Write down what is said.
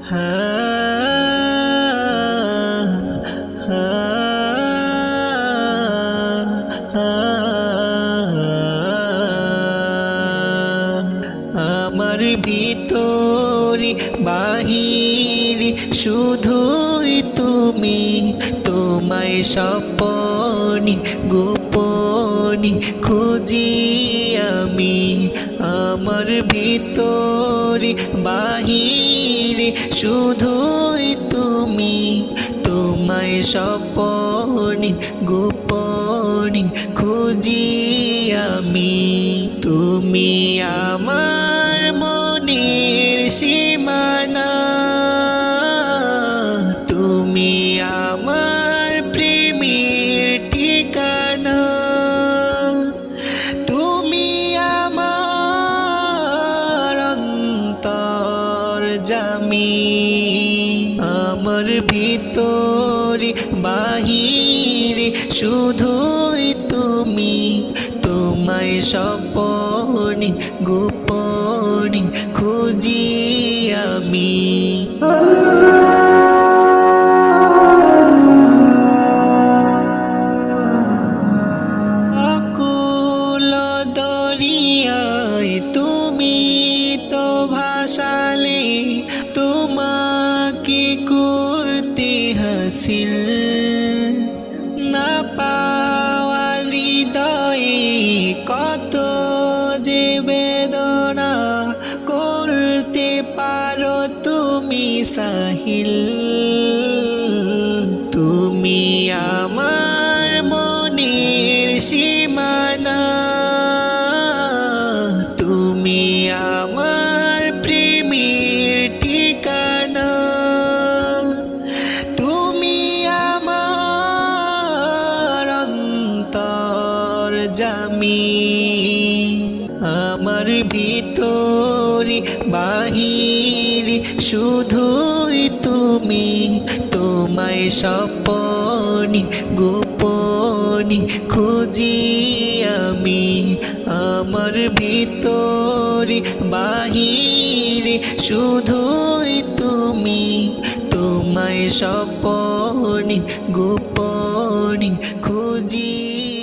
আমার ভিতরে বাহিরে শুধুই তুমি তোমায় স্বপনি গোপনি খুঁজি আমি। আমার ভিতরে বাহিরে শুধুই তুমি। তোমায় সপনি গোপনি খুঁজি আমি। তুমি আমার মনের সীমানা জামি আমার ভিতরে বাহিরে শুধুই তুমি। তোমায় স্বপনি গোপনি খুঁজি আমি। আকুল দরিয়ায় সাহিল, তুমি আমার মনের সীমানা, তুমি আমার প্রেমের ঠিকানা, তুমি আমার অন্তর জামি, আমার ভিতরে বাহিরে শুধুই তুমি, তোমায় স্বপনি, গোপনি খুঁজি আমি। আমার ভিতরে, বাহিরে শুধুই তুমি, তোমায় স্বপনি, গোপনি খুঁজি